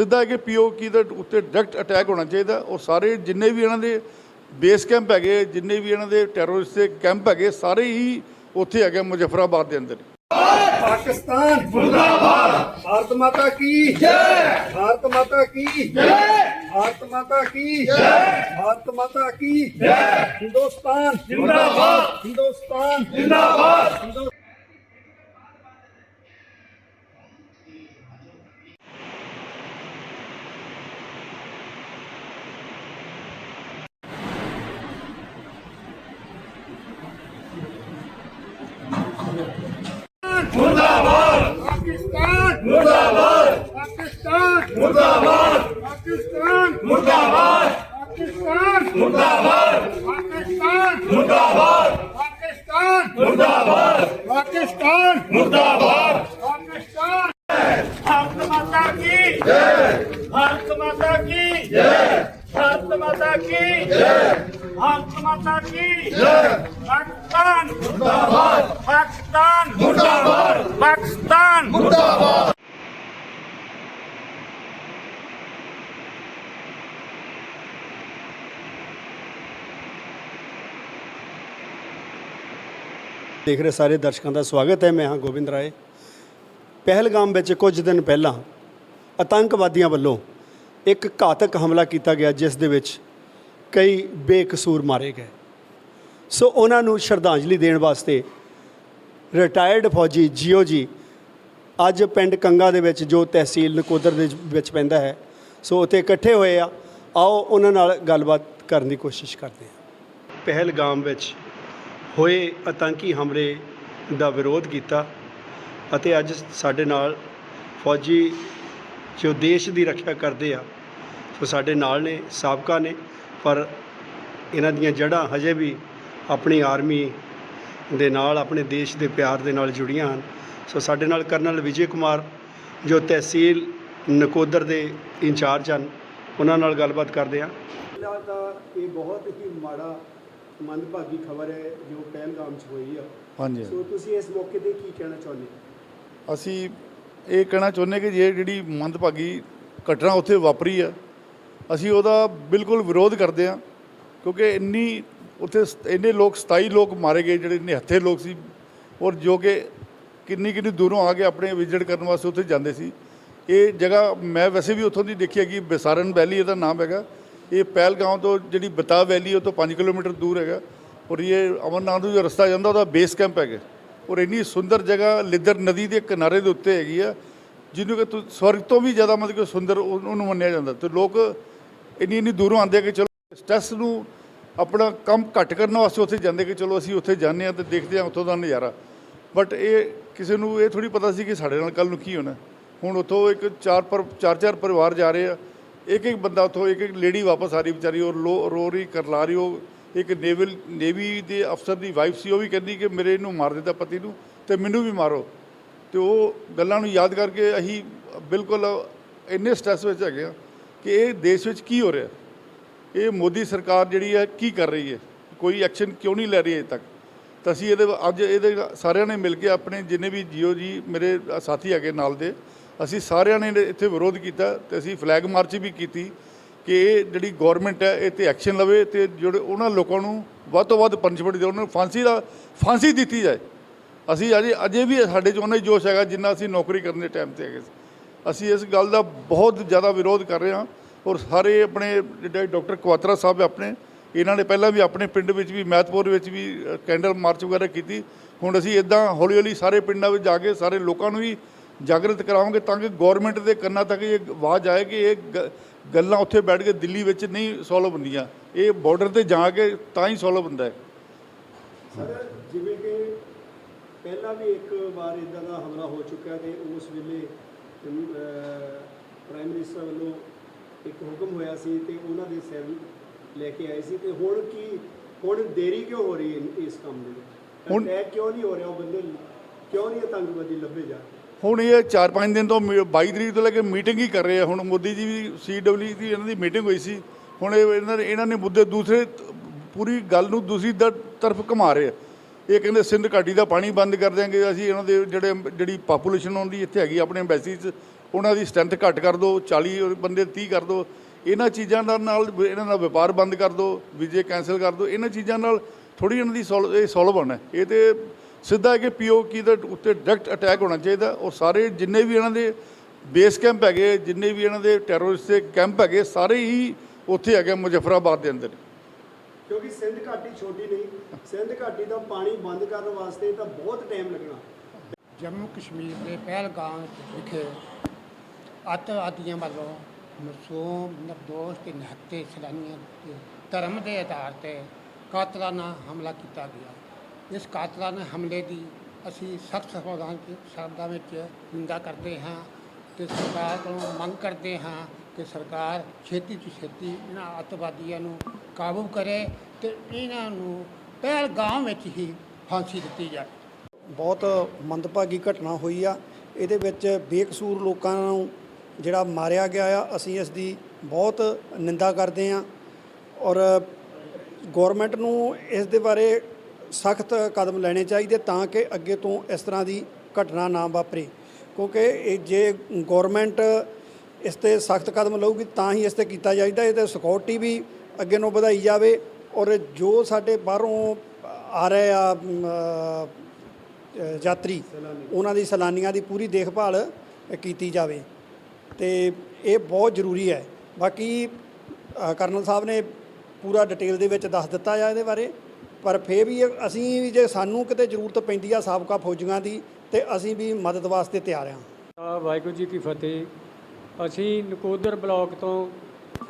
ਸਿੱਧਾ ਕਿ ਪੀਓਕੀ ਦੇ ਉੱਤੇ ਡਾਇਰੈਕਟ ਅਟੈਕ ਹੋਣਾ ਚਾਹੀਦਾ। ਔਰ ਸਾਰੇ ਜਿੰਨੇ ਵੀ ਇਹਨਾਂ ਦੇ ਬੇਸ ਕੈਂਪ ਹੈਗੇ, ਜਿੰਨੇ ਵੀ ਇਹਨਾਂ ਦੇ ਟੈਰੋਰਿਸਟ ਦੇ ਕੈਂਪ ਹੈਗੇ, ਸਾਰੇ ਹੀ ਉੱਥੇ ਹੈਗੇ ਮੁਜ਼ਫਰਾਬਾਦ ਦੇ ਅੰਦਰ। ਪਾਕਿਸਤਾਨ ਮੁਰਦਾਬਾਦ ਭਾਰਤ ਮਾਤਾ ਕੀ ਜੈ। ਭਾਰਤ ਮਾਤਾ ਕੀ ਜੈ। ਭਾਰਤ ਮਾਤਾ ਕੀ ਜੈ। ਭਾਰਤ ਮਾਤਾ ਕੀ ਜੈ। ਹਿੰਦੁਸਤਾਨ ਜਿੰਦਾਬਾਦ। ਹਿੰਦੁਸਤਾਨ ਜਿੰਦਾਬਾਦ। ਮੁਰਦਾਬਾਦ। ਪਾਕਿਸਤਾਨ। ਮੁਰਦਾਬਾਦ। ਪਾਕਿਸਤਾਨ। ਮੁਰਦਾਬਾਦ। ਪਾਕਿਸਤਾਨ। ਮੁਰਦਾਬਾਦ। ਪਾਕਿਸਤਾਨ। ਮੁਰਦਾਬਾਦ। ਪਾਕਿਸਤਾਨ। ਮੁਰਦਾਬਾਦ। ਪਾਕਿਸਤਾਨ। ਭਾਰਤ ਮਾਤਾ ਕੀ? ਜੈ। ਭਾਰਤ ਮਾਤਾ ਕੀ? ਜੈ। ਭਾਰਤ ਮਾਤਾ ਕੀ? ਜੈ। ਭਾਰਤ ਮਾਤਾ ਕੀ? ਜੈ। ਪਾਕਿਸਤਾਨ। ਮੁਰਦਾਬਾਦ। ਪਾਕਿਸਤਾਨ। ਮੁਰਦਾਬਾਦ। ਦੇਖ ਰਹੇ ਸਾਰੇ ਦਰਸ਼ਕਾਂ ਦਾ ਸਵਾਗਤ ਹੈ। ਮੈਂ ਹਾਂ ਗੋਬਿੰਦ ਰਾਏ। ਪਹਿਲਗਾਮ ਵਿੱਚ ਕੁਝ ਦਿਨ ਪਹਿਲਾਂ ਆਤੰਕਵਾਦੀਆਂ ਵੱਲੋਂ ਇੱਕ ਘਾਤਕ ਹਮਲਾ ਕੀਤਾ ਗਿਆ, ਜਿਸ ਦੇ ਵਿੱਚ ਕਈ ਬੇਕਸੂਰ ਮਾਰੇ ਗਏ। ਸੋ ਉਹਨਾਂ ਨੂੰ ਸ਼ਰਧਾਂਜਲੀ ਦੇਣ ਵਾਸਤੇ ਰਿਟਾਇਰਡ ਫੌਜੀ ਜੀਓ ਜੀ ਅੱਜ ਪਿੰਡ ਕੰਗਾ ਦੇ ਵਿੱਚ ਜੋ ਤਹਿਸੀਲ ਨਕੋਦਰ ਦੇ ਵਿੱਚ ਪੈਂਦਾ ਹੈ, ਸੋ ਉੱਥੇ ਇਕੱਠੇ ਹੋਏ ਆ। ਆਓ ਉਹਨਾਂ ਨਾਲ ਗੱਲਬਾਤ ਕਰਨ ਦੀ ਕੋਸ਼ਿਸ਼ ਕਰਦੇ ਹਾਂ। ਪਹਿਲਗਾਮ ਵਿੱਚ ਹੋਏ ਆਤੰਕੀ ਹਮਲੇ ਦਾ ਵਿਰੋਧ ਕੀਤਾ ਅਤੇ ਅੱਜ ਸਾਡੇ ਨਾਲ ਫੌਜੀ ਜੋ ਦੇਸ਼ ਦੀ ਰੱਖਿਆ ਕਰਦੇ ਆ ਸੋ ਸਾਡੇ ਨਾਲ ਨੇ, ਸਾਬਕਾ ਨੇ, ਪਰ ਇਹਨਾਂ ਦੀਆਂ ਜੜ੍ਹਾਂ ਹਜੇ ਵੀ ਆਪਣੀ ਆਰਮੀ ਦੇ ਨਾਲ, ਆਪਣੇ ਦੇਸ਼ ਦੇ ਪਿਆਰ ਦੇ ਨਾਲ ਜੁੜੀਆਂ ਹਨ। ਸੋ ਸਾਡੇ ਨਾਲ ਕਰਨਲ ਵਿਜੇ ਕੁਮਾਰ, ਜੋ ਤਹਿਸੀਲ ਨਕੋਦਰ ਦੇ ਇੰਚਾਰਜ ਹਨ, ਉਹਨਾਂ ਨਾਲ ਗੱਲਬਾਤ ਕਰਦੇ ਹਾਂ। ਇਹ ਬਹੁਤ ਹੀ ਮਾੜਾ ਮੰਦਭਾਗੀ ਖਬਰ ਹੈ ਜੋ ਪਹਿਲਗਾਮ 'ਚ ਹੋਈ ਆ। ਹਾਂਜੀ। ਸੋ ਤੁਸੀਂ ਇਸ ਮੌਕੇ ਤੇ ਕੀ ਕਹਿਣਾ ਚਾਹੁੰਦੇ ਅਸੀਂ ਇਹ ਕਹਿਣਾ ਚਾਹੁੰਦੇ ਕਿ ਜੇ ਜਿਹੜੀ ਮੰਦਭਾਗੀ ਘਟਨਾ ਉੱਥੇ ਵਾਪਰੀ ਆ ਅਸੀਂ ਉਹਦਾ ਬਿਲਕੁਲ ਵਿਰੋਧ ਕਰਦੇ ਆ ਕਿਉਂਕਿ ਇੰਨੀ ਉੱਥੇ ਇੰਨੇ ਲੋਕ 27 ਲੋਕ ਮਾਰੇ ਗਏ ਜਿਹੜੇ ਨਿਹੱਥੇ ਲੋਕ ਸੀ ਔਰ ਜੋ ਕਿ ਕਿੰਨੀ ਕਿੰਨੀ ਦੂਰੋਂ ਆ ਕੇ ਆਪਣੇ ਵਿਜ਼ਿਟ ਕਰਨ ਵਾਸਤੇ ਉੱਥੇ ਜਾਂਦੇ ਸੀ। ਇਹ ਜਗ੍ਹਾ ਮੈਂ ਵੈਸੇ ਵੀ ਉੱਥੋਂ ਦੀ ਦੇਖੀ ਹੈਗੀ ਬਿਸਾਰਨ ਵੈਲੀ ਇਹਦਾ ਨਾਮ ਹੈਗਾ। ਇਹ ਪਹਿਲਗਾਮ ਤੋਂ ਜਿਹੜੀ ਬਤਾ ਵੈਲੀ, ਉਹ ਤੋਂ 5 ਕਿਲੋਮੀਟਰ ਦੂਰ ਹੈਗਾ। ਔਰ ਇਹ ਅਮਰਨਾਥ ਨੂੰ ਜੋ ਰਸਤਾ ਜਾਂਦਾ, ਉਹਦਾ ਬੇਸ ਕੈਂਪ ਹੈਗਾ। ਔਰ ਇੰਨੀ ਸੁੰਦਰ ਜਗ੍ਹਾ, ਲਿੱਦਰ ਨਦੀ ਦੇ ਕਿਨਾਰੇ ਦੇ ਉੱਤੇ ਹੈਗੀ ਆ, ਜਿਹਨੂੰ ਕਿ ਤੁ- ਸਵਰਗ ਤੋਂ ਵੀ ਜ਼ਿਆਦਾ ਮਤਲਬ ਕਿ ਸੁੰਦਰ ਉਹਨੂੰ ਮੰਨਿਆ ਜਾਂਦਾ। ਤੇ ਲੋਕ ਇੰਨੀ ਇੰਨੀ ਦੂਰੋਂ ਆਉਂਦੇ ਆ ਕਿ ਚਲੋ ਸਟ੍ਰੈਸ ਨੂੰ ਆਪਣਾ ਕੰਮ ਘੱਟ ਕਰਨ ਵਾਸਤੇ ਉੱਥੇ ਜਾਂਦੇ ਕਿ ਚਲੋ ਅਸੀਂ ਉੱਥੇ ਜਾਂਦੇ ਆ ਤੇ ਦੇਖਦੇ ਆ ਉੱਥੋਂ ਦਾ ਨਜ਼ਾਰਾ। ਬਟ ਇਹ ਕਿਸੇ ਨੂੰ ਇਹ ਥੋੜੀ ਪਤਾ ਸੀ ਕਿ ਸਾਡੇ ਨਾਲ ਕੱਲ ਨੂੰ ਕੀ ਹੋਣਾ। ਹੁਣ ਉੱਥੋਂ ਇੱਕ ਚਾਰ ਪਰ ਚਾਰ ਚਾਰ ਪਰਿਵਾਰ ਜਾ ਰਹੇ ਆ। ਇੱਕ ਇੱਕ ਬੰਦਾ ਉੱਥੋਂ ਇੱਕ ਇੱਕ ਲੇਡੀ ਵਾਪਸ ਆ ਰਹੀ ਵਿਚਾਰੀ ਔਰ ਲੋ, ਰੋ ਰਹੀ, ਕਰਲਾ ਰਹੀ, ਉਹ ਇੱਕ ਨੇਵਲ, ਨੇਵੀ ਦੇ ਅਫਸਰ ਦੀ ਵਾਈਫ ਸੀ, ਉਹ ਵੀ ਕਹਿੰਦੀ ਕਿ ਮੇਰੇ ਇਹਨੂੰ ਮਾਰ ਦਿੱਤਾ ਪਤੀ ਨੂੰ ਤੇ ਮੈਨੂੰ ਵੀ ਮਾਰੋ। ਤੇ ਉਹ ਗੱਲਾਂ ਨੂੰ ਯਾਦ ਕਰਕੇ ਅਸੀਂ ਬਿਲਕੁਲ ਇੰਨੇ ਸਟ੍ਰੈਸ ਵਿੱਚ ਹੈਗੇ ਆ ਕਿ ਇਹ ਦੇਸ਼ ਵਿੱਚ ਕੀ ਹੋ ਰਿਹਾ? ਇਹ ਮੋਦੀ ਸਰਕਾਰ ਜਿਹੜੀ ਹੈ ਕੀ ਕਰ ਰਹੀ ਹੈ? ਕੋਈ ਐਕਸ਼ਨ ਕਿਉਂ ਨਹੀਂ ਲੈ ਰਹੀ ਅਜੇ ਤੱਕ? ਤਾਂ ਅਸੀਂ ਇਹਦੇ ਅੱਜ ਇਹਦੇ ਸਾਰਿਆਂ ਨੇ ਮਿਲ ਕੇ ਆਪਣੇ ਜਿੰਨੇ ਵੀ ਜੀਓ ਜੀ ਮੇਰੇ ਸਾਥੀ ਹੈਗੇ ਨਾਲ ਦੇ ਅਸੀਂ ਸਾਰਿਆਂ ਨੇ ਇੱਥੇ ਵਿਰੋਧ ਕੀਤਾ ਤੇ ਅਸੀਂ ਫਲੈਗ ਮਾਰਚ ਵੀ ਕੀਤੀ ਕਿ ਇਹ ਜਿਹੜੀ ਗਵਰਨਮੈਂਟ ਹੈ, ਇਹ ਤੇ ਐਕਸ਼ਨ ਲਵੇ ਤੇ ਜਿਹੜੇ ਉਹਨਾਂ ਲੋਕਾਂ ਨੂੰ ਵੱਧ ਤੋਂ ਵੱਧ ਪਨਿਸ਼ਮੈਂਟ ਦੇ, ਉਹਨਾਂ ਨੂੰ ਫਾਂਸੀ ਦਾ ਫਾਂਸੀ ਦਿੱਤੀ ਜਾਏ। ਅਸੀਂ ਅਜੇ ਅਜੇ ਵੀ ਸਾਡੇ 'ਚ ਉਹਨਾਂ ਹੀ ਜੋਸ਼ ਹੈਗਾ ਜਿੰਨਾ ਅਸੀਂ ਨੌਕਰੀ ਕਰਨ ਦੇ ਟਾਈਮ ਤੇ ਹੈਗੇ ਅਸੀਂ ਇਸ ਗੱਲ ਦਾ ਬਹੁਤ ਜ਼ਿਆਦਾ ਵਿਰੋਧ ਕਰ ਰਹੇ ਹਾਂ ਔਰ ਸਾਰੇ ਆਪਣੇ ਜਿਹੜੇ ਡਾਕਟਰ ਕੁਆਤਰਾ ਸਾਹਿਬ ਆਪਣੇ, ਇਹਨਾਂ ਨੇ ਪਹਿਲਾਂ ਵੀ ਆਪਣੇ ਪਿੰਡ ਵਿੱਚ ਵੀ, ਮਹਿਤਪੁਰ ਵਿੱਚ ਵੀ ਕੈਂਡਲ ਮਾਰਚ ਵਗੈਰਾ ਕੀਤੀ। ਹੁਣ ਅਸੀਂ ਇਦਾਂ ਹੌਲੀ ਹੌਲੀ ਸਾਰੇ ਪਿੰਡਾਂ ਵਿੱਚ ਜਾ ਕੇ ਸਾਰੇ ਲੋਕਾਂ ਨੂੰ ਵੀ ਜਾਗਰਤ ਕਰਾਵਾਂਗੇ ਤਾਂ ਕਿ ਗਵਰਨਮੈਂਟ ਦੇ ਕੰਨਾਂ ਤੱਕ ਇਹ ਆਵਾਜ਼ ਆਏ ਕਿ ਇਹ ਗੱਲਾਂ ਉੱਥੇ ਬੈਠ ਕੇ ਦਿੱਲੀ ਵਿੱਚ ਨਹੀਂ ਸੋਲਵ ਹੁੰਦੀਆਂ। ਇਹ ਬਾਰਡਰ ਤੇ ਜਾ ਕੇ ਤਾਂ ਹੀ ਸੋਲਵ ਹੁੰਦਾ ਹੈ। ਸਰ ਜਿਵੇਂ ਕਿ ਪਹਿਲਾਂ ਵੀ ਇੱਕ ਵਾਰ ਇਦਾਂ ਦਾ ਹਮਲਾ ਹੋ ਚੁੱਕਾ ਤੇ ਉਸ ਵੇਲੇ ਪ੍ਰਾਈਮ ਮਿਨਿਸਟਰ ਵੱਲੋਂ ਇੱਕ ਹੁਕਮ ਹੋਇਆ ਸੀ ਤੇ ਉਹਨਾਂ ਦੇ ਸਿਰ ਲੈ ਕੇ ਆਏ ਸੀ ਤੇ ਹੁਣ ਕੀ ਹੁਣ ਦੇਰੀ ਕਿਉਂ ਹੋ ਰਹੀ ਹੈ ਇਸ ਕੰਮ ਦੇ ਵਿੱਚ? ਹੁਣ- ਕਿਉਂ ਨਹੀਂ ਹੋ ਰਿਹਾ ਉਹ ਬੰਦੇ ਕਿਉਂ ਨਹੀਂ ਆਤੰਕਵਾਦੀ ਲੱਭੇ ਜਾ ਰਹੇ? ਹੁਣ ਇਹ 4-5 ਦਿਨ ਤੋਂ ਮੀ- 22 ਤਰੀਕ ਤੋਂ ਲੈ ਕੇ ਮੀਟਿੰਗ ਹੀ ਕਰ ਰਹੇ ਆ। ਹੁਣ ਮੋਦੀ ਜੀ ਵੀ, ਸੀਡਬਲਯੂ ਦੀ ਇਹਨਾਂ ਦੀ ਮੀਟਿੰਗ ਹੋਈ ਸੀ। ਹੁਣ ਇਹ ਇਹਨਾਂ ਨੇ ਇਹਨਾਂ ਨੇ ਮੁੱਦੇ ਦੂਸਰੇ ਪੂਰੀ ਗੱਲ ਨੂੰ ਦੂਸਰੀ ਦਰ- ਤਰਫ ਘੁਮਾ ਰਹੇ ਆ। ਇਹ ਕਹਿੰਦੇ ਸਿੰਧ ਘਾਟੀ ਦਾ ਪਾਣੀ ਬੰਦ ਕਰ ਦਿਆਂਗੇ। ਅਸੀਂ ਇਹਨਾਂ ਦੇ ਜਿਹੜੇ ਜਿਹੜੀ ਪਾਪੂਲੇਸ਼ਨ ਆਉਂਦੀ ਇੱਥੇ ਹੈਗੀ ਆਪਣੇ ਐਮਬੈਸੀ 'ਚ, ਉਹਨਾਂ ਦੀ ਸਟਰੈਂਥ ਘੱਟ ਕਰ ਦਿਓ 40 ਬੰਦੇ 30 ਕਰ ਦਿਓ ਇਹਨਾਂ ਚੀਜ਼ਾਂ ਦਾ ਨਾਲ ਇਹਨਾਂ ਦਾ ਵਪਾਰ ਬੰਦ ਕਰ ਦਿਓ ਵੀਜ਼ੇ ਕੈਨਸਲ ਕਰ ਦਿਓ ਇਹਨਾਂ ਚੀਜ਼ਾਂ ਨਾਲ ਥੋੜੀ ਇਹਨਾਂ ਦੀ ਸੋਲ ਇਹ ਸੋਲਵ ਹੋਣਾ। ਇਹ ਤੇ ਸਿੱਧਾ ਹੈ ਕਿ ਪੀਓਕੀ ਦੇ ਉੱਤੇ ਡਾਇਰੈਕਟ ਅਟੈਕ ਹੋਣਾ ਚਾਹੀਦਾ। ਔਰ ਸਾਰੇ ਜਿੰਨੇ ਵੀ ਇਹਨਾਂ ਦੇ ਬੇਸ ਕੈਂਪ ਹੈਗੇ ਜਿੰਨੇ ਵੀ ਇਹਨਾਂ ਦੇ ਟੈਰਰਿਸਟ ਦੇ ਕੈਂਪ ਹੈਗੇ ਸਾਰੇ ਹੀ ਉੱਥੇ ਹੈਗੇ ਮੁਜ਼ੱਫਰਾਬਾਦ ਦੇ ਅੰਦਰ। ਕਿਉਂਕਿ ਸਿੰਧ ਘਾਟੀ ਛੋਟੀ ਨਹੀਂ ਸਿੰਧ ਘਾਟੀ ਦਾ ਪਾਣੀ ਬੰਦ ਕਰਨ ਵਾਸਤੇ ਤਾਂ ਬਹੁਤ ਟਾਈਮ ਲੱਗਣਾ। ਜੰਮੂ ਕਸ਼ਮੀਰ ਦੇ ਪਹਿਲਗਾਮ ਵਿਖੇ ਅੱਤਵਾਦੀਆਂ ਵੱਲੋਂ ਮਾਸੂਮ ਨਿਰਦੋਸ਼ ਤੇ ਨਿਹੱਥੇ ਸੈਲਾਨੀਆਂ ਤੇ ਧਰਮ ਦੇ ਆਧਾਰ ਤੇ ਕਾਤਲਾਨਾ ਹਮਲਾ ਕੀਤਾ ਗਿਆ। ਇਸ ਕਾਤਲਾਨਾ ਹਮਲੇ ਦੀ ਅਸੀਂ ਸਖਤ ਸ਼ਬਦਾਂ ਸ਼ਬਦਾਂ ਵਿੱਚ ਨਿੰਦਾ ਕਰਦੇ ਹਾਂ ਤੇ ਸਰਕਾਰ ਕੋਲੋਂ ਮੰਗ ਕਰਦੇ ਹਾਂ ਕਿ ਸਰਕਾਰ ਛੇਤੀ ਤੋਂ ਛੇਤੀ ਇਹਨਾਂ ਅੱਤਵਾਦੀਆਂ ਨੂੰ ਕਾਬੂ ਕਰੇ ਤੇ ਇਹਨਾਂ ਨੂੰ ਪਹਿਲਗਾਮ ਵਿੱਚ ਹੀ ਫਾਂਸੀ ਦਿੱਤੀ ਜਾਵੇ। ਬਹੁਤ ਮੰਦਭਾਗੀ ਘਟਨਾ ਹੋਈ ਆ। ਇਹਦੇ ਵਿੱਚ ਬੇਕਸੂਰ ਲੋਕਾਂ ਨੂੰ ਜਿਹੜਾ ਮਾਰਿਆ ਗਿਆ ਆ, ਅਸੀਂ ਇਸ ਦੀ ਬਹੁਤ ਨਿੰਦਾ ਕਰਦੇ ਆ ਔਰ ਗਵਰਨਮੈਂਟ ਨੂੰ ਇਸ ਦੇ ਬਾਰੇ ਸਖਤ ਕਦਮ ਲੈਣੇ ਚਾਹੀਦੇ ਤਾਂ ਕਿ ਅੱਗੇ ਤੋਂ ਇਸ ਤਰ੍ਹਾਂ ਦੀ ਘਟਨਾ ਨਾ ਵਾਪਰੇ। ਕਿਉਂਕਿ ਇਹ ਜੇ ਗਵਰਨਮੈਂਟ ਇਸ ਤੇ ਸਖਤ ਕਦਮ ਲਊਗੀ ਤਾਂ ਹੀ ਇਸ ਤੇ ਕੀਤਾ ਜਾਈਦਾ। ਇਹ ਤੇ ਸਿਕਿਉਰਿਟੀ ਵੀ ਅੱਗੇ ਨੂੰ ਵਧਾਈ ਜਾਵੇ ਔਰ ਜੋ ਸਾਡੇ ਬਾਹਰੋਂ ਆ ਰਹੇ ਆ ਯਾਤਰੀ, ਉਹਨਾਂ ਦੀ ਸੈਲਾਨੀਆਂ ਦੀ ਪੂਰੀ ਦੇਖਭਾਲ ਕੀਤੀ ਜਾਵੇ। ਤੇ ਇਹ ਬਹੁਤ ਜ਼ਰੂਰੀ ਹੈ। ਬਾਕੀ ਕਰਨਲ ਸਾਹਿਬ ਨੇ ਪੂਰਾ ਡਿਟੇਲ ਦੇ ਵਿੱਚ ਦੱਸ ਦਿੱਤਾ ਆ ਇਹਦੇ ਬਾਰੇ। ਪਰ ਫੇਰ ਵੀ ਅਸੀਂ ਵੀ ਜੇ ਸਾਨੂੰ ਕਿਤੇ ਜ਼ਰੂਰਤ ਪੈਂਦੀ ਆ ਸਾਬਕਾ ਫੌਜੀਆਂ ਦੀ, ਤੇ ਅਸੀਂ ਵੀ ਮਦਦ ਵਾਸਤੇ ਤਿਆਰ ਹਾਂ ਆ ਵਾਹਿਗੁਰੂ ਜੀ ਕੀ ਫਤਿਹ। ਅਸੀਂ ਨਕੋਦਰ ਬਲਾਕ ਤੋਂ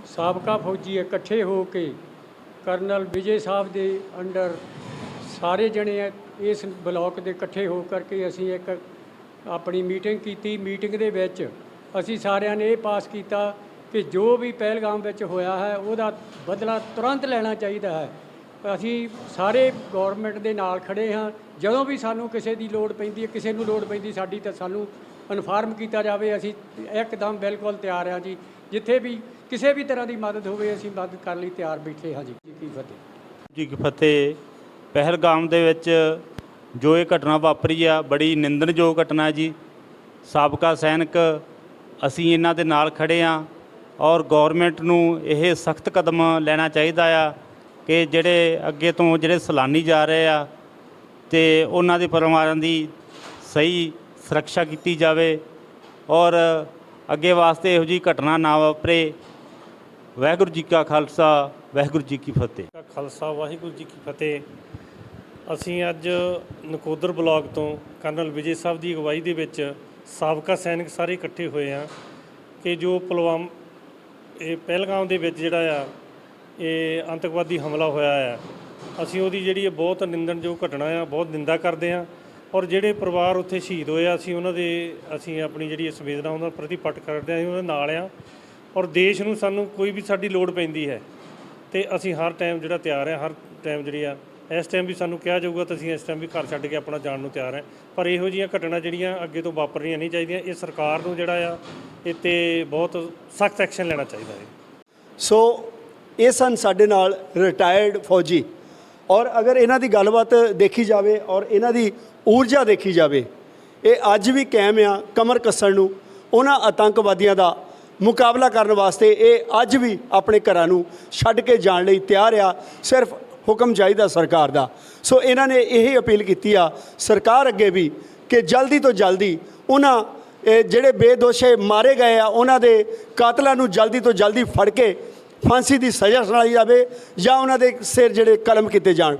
ਸਾਬਕਾ ਫੌਜੀ ਇਕੱਠੇ ਹੋ ਕੇ ਕਰਨਲ ਵਿਜੇ ਸਾਹਿਬ ਦੇ ਅੰਡਰ ਸਾਰੇ ਜਣੇ ਇਸ ਬਲਾਕ ਦੇ ਇਕੱਠੇ ਹੋ ਕਰਕੇ ਅਸੀਂ ਇੱਕ ਆਪਣੀ ਮੀਟਿੰਗ ਕੀਤੀ। ਮੀਟਿੰਗ ਦੇ ਵਿੱਚ ਅਸੀਂ ਸਾਰਿਆਂ ਨੇ ਇਹ ਪਾਸ ਕੀਤਾ ਕਿ ਜੋ ਵੀ ਪਹਿਲਗਾਮ ਵਿੱਚ ਹੋਇਆ ਹੈ, ਉਹਦਾ ਬਦਲਾ ਤੁਰੰਤ ਲੈਣਾ ਚਾਹੀਦਾ ਹੈ। ਅਸੀਂ ਸਾਰੇ ਗਵਰਨਮੈਂਟ ਦੇ ਨਾਲ ਖੜੇ ਹਾਂ। ਜਦੋਂ ਵੀ ਸਾਨੂੰ ਕਿਸੇ ਦੀ ਲੋੜ ਪੈਂਦੀ ਹੈ, ਕਿਸੇ ਨੂੰ ਲੋੜ ਪੈਂਦੀ ਸਾਡੀ ਤਾਂ ਸਾਨੂੰ ਇਨਫਾਰਮ ਕੀਤਾ ਜਾਵੇ। ਅਸੀਂ ਇੱਕਦਮ ਬਿਲਕੁਲ ਤਿਆਰ ਹਾਂ ਜੀ। ਜਿੱਥੇ ਵੀ ਕਿਸੇ ਵੀ ਤਰ੍ਹਾਂ ਦੀ ਮਦਦ ਹੋਵੇ, ਅਸੀਂ ਮਦਦ ਕਰਨ ਲਈ ਤਿਆਰ ਬੈਠੇ ਹਾਂ ਜੀ। ਕੀ ਫਤਿਹ। ਜੀ ਕੀ ਫਤਿਹ। ਪਹਿਲਗਾਮ ਦੇ ਵਿੱਚ ਜੋ ਇਹ ਘਟਨਾ ਵਾਪਰੀ ਆ, ਬੜੀ ਨਿੰਦਣਯੋਗ ਘਟਨਾ ਹੈ ਜੀ। ਸਾਬਕਾ ਸੈਨਿਕ, ਅਸੀਂ ਇਹਨਾਂ ਦੇ ਨਾਲ ਖੜੇ ਆ ਔਰ ਗਵਰਨਮੈਂਟ ਨੂੰ ਇਹ ਸਖਤ ਕਦਮ ਲੈਣਾ ਚਾਹੀਦਾ ਆ। ਕਿ ਜਿਹੜੇ ਅੱਗੇ ਤੋਂ ਜਿਹੜੇ ਸੈਲਾਨੀ ਜਾ ਰਹੇ ਆ ਤੇ ਉਹਨਾਂ ਦੇ ਪਰਿਵਾਰਾਂ ਦੀ ਸਹੀ ਸੁਰੱਖਿਆ ਕੀਤੀ ਜਾਵੇ ਔਰ ਅੱਗੇ ਵਾਸਤੇ ਇਹੋ ਜਿਹੀ ਘਟਨਾ ਨਾ ਵਾਪਰੇ। ਵਾਹਿਗੁਰੂ ਜੀ ਕਾ ਖਾਲਸਾ, ਵਾਹਿਗੁਰੂ ਜੀ ਕੀ ਫਤਿਹ। ਕਾ ਖਾਲਸਾ, ਵਾਹਿਗੁਰੂ ਜੀ ਕੀ ਫਤਿਹ। ਅਸੀਂ ਅੱਜ ਨਕੋਦਰ ਬਲਾਕ ਤੋਂ ਕਰਨਲ ਵਿਜੇ ਸਾਹਿਬ ਦੀ ਅਗਵਾਈ ਦੇ ਵਿੱਚ ਸਾਬਕਾ ਸੈਨਿਕ ਸਾਰੇ ਇਕੱਠੇ ਹੋਏ ਆ ਕਿ ਜੋ ਪੁਲਵਾਮ ਇਹ ਪਹਿਲਗਾਮ ਦੇ ਵਿੱਚ ਜਿਹੜਾ ਆ ਇਹ ਅੰਤਕਵਾਦੀ ਹਮਲਾ ਹੋਇਆ ਆ। ਅਸੀਂ ਉਹਦੀ ਜਿਹੜੀ ਇਹ ਬਹੁਤ ਨਿੰਦਣਯੋਗ ਘਟਨਾ ਆ, ਬਹੁਤ ਨਿੰਦਾ ਕਰਦੇ ਆ ਔਰ ਜਿਹੜੇ ਪਰਿਵਾਰ ਉੱਥੇ ਸ਼ਹੀਦ ਹੋਏ ਆ, ਅਸੀਂ ਉਹਨਾਂ ਦੇ, ਅਸੀਂ ਆਪਣੀ ਜਿਹੜੀ ਸੰਵੇਦਨਾ ਉਹਨਾਂ ਪ੍ਰਤੀ ਪਟ ਕਰਦੇ ਆ ਅਸੀਂ ਉਹਦੇ ਨਾਲ ਆ ਔਰ ਦੇਸ਼ ਨੂੰ ਸਾਨੂੰ ਕੋਈ ਵੀ ਸਾਡੀ ਲੋੜ ਪੈਂਦੀ ਹੈ, ਤੇ ਅਸੀਂ ਹਰ ਟਾਈਮ ਜਿਹੜਾ ਤਿਆਰ ਹੈ, ਹਰ ਟਾਈਮ ਜਿਹੜੀ ਆ, ਇਸ ਟਾਈਮ ਵੀ ਸਾਨੂੰ ਕਿਹਾ ਜਾਊਗਾ ਤਾਂ ਅਸੀਂ ਇਸ ਟਾਈਮ ਵੀ ਘਰ ਛੱਡ ਕੇ ਆਪਣਾ ਜਾਣ ਨੂੰ ਤਿਆਰ ਹੈ। ਪਰ ਇਹੋ ਜਿਹੀਆਂ ਘਟਨਾ ਜਿਹੜੀਆਂ ਅੱਗੇ ਤੋਂ ਵਾਪਰਨੀਆਂ ਨਹੀਂ ਚਾਹੀਦੀਆਂ, ਇਹ ਸਰਕਾਰ ਨੂੰ ਜਿਹੜਾ ਆ, ਇਹ ਤੇ ਬਹੁਤ ਸਖਤ ਐਕਸ਼ਨ ਲੈਣਾ ਚਾਹੀਦਾ ਹੈ। ਸੋ ਇਹ ਸਨ ਸਾਡੇ ਨਾਲ ਰਿਟਾਇਰਡ ਫੌਜੀ। ਔਰ ਅਗਰ ਇਹਨਾਂ ਦੀ ਗੱਲਬਾਤ ਦੇਖੀ ਜਾਵੇ ਔਰ ਇਹਨਾਂ ਦੀ ਊਰਜਾ ਦੇਖੀ ਜਾਵੇ, ਇਹ ਅੱਜ ਵੀ ਕਾਇਮ ਆ ਕਮਰ ਕੱਸਣ ਨੂੰ, ਉਹਨਾਂ ਆਤੰਕਵਾਦੀਆਂ ਦਾ ਮੁਕਾਬਲਾ ਕਰਨ ਵਾਸਤੇ ਇਹ ਅੱਜ ਵੀ ਆਪਣੇ ਘਰਾਂ ਨੂੰ ਛੱਡ ਕੇ ਜਾਣ ਲਈ ਤਿਆਰ ਆ, ਸਿਰਫ ਹੁਕਮ ਚਾਹੀਦਾ ਸਰਕਾਰ ਦਾ। ਸੋ ਇਹਨਾਂ ਨੇ ਇਹ ਅਪੀਲ ਕੀਤੀ ਆ ਸਰਕਾਰ ਅੱਗੇ ਵੀ ਕਿ ਜਲਦੀ ਤੋਂ ਜਲਦੀ ਉਹਨਾਂ ਜਿਹੜੇ ਬੇਦੋਸ਼ੇ ਮਾਰੇ ਗਏ ਆ, ਉਹਨਾਂ ਦੇ ਕਾਤਲਾਂ ਨੂੰ ਜਲਦੀ ਤੋਂ ਜਲਦੀ ਫੜ ਕੇ ਫਾਂਸੀ ਦੀ ਸਜ਼ਾ ਸੁਣਾਈ ਜਾਵੇ ਜਾਂ ਉਹਨਾਂ ਦੇ ਸਿਰ ਜਿਹੜੇ ਕਲਮ ਕੀਤੇ ਜਾਣ।